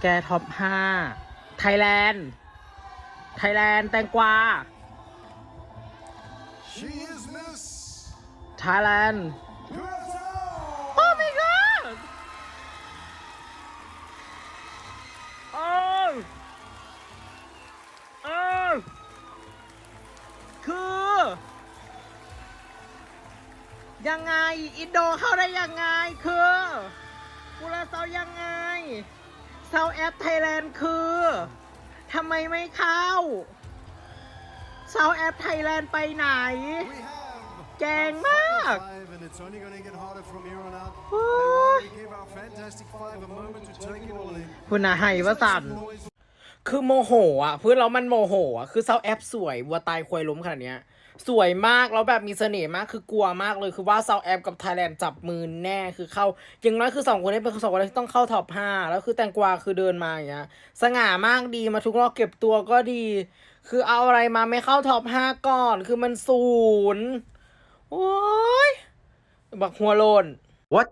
แกท็อปห้าไทยแลนด์ ไทยแลนด์แตงกวา She is Miss ไทยแลนด์ Curacao. โอ้ my god โอ้เออคือ ยังไง อินโดเข้าได้ยังไงคือกุลาเซายังไง เซาแอปไทยแลนด์คือทำไมไม่เข้าเซาแอปไทยแลนด์ไปไหน We have เก่งมาก five, and it's only going to get harder from here on out. โอ้ And ย while we give our fantastic five a moment to take it all in. คุณอาไหว่าสั่น Some noise คือโมโหอะเพื่อนแล้วมันโมโหอะคือเซาแอปสวยวัวตายควายล้มขนาดเนี้ย สวยมากแล้วแบบมีเสน่ห์มากคือกลัวมากเลยคือว่าเซาแอปกับไทยแลนด์จับมือแน่คือเข้าอย่างน้อยคือสองคนนี้เป็นสองคนที่ต้องเข้าท็อปห้าแล้วคือแตงกวาคือเดินมาอย่างเงี้ยสง่ามากดีมาทุกรอบเก็บตัวก็ดี คือเอาอะไรมาไม่เข้าท็อปห้าก่อนคือมันศูนย์โอ้ยบักหัวโลน What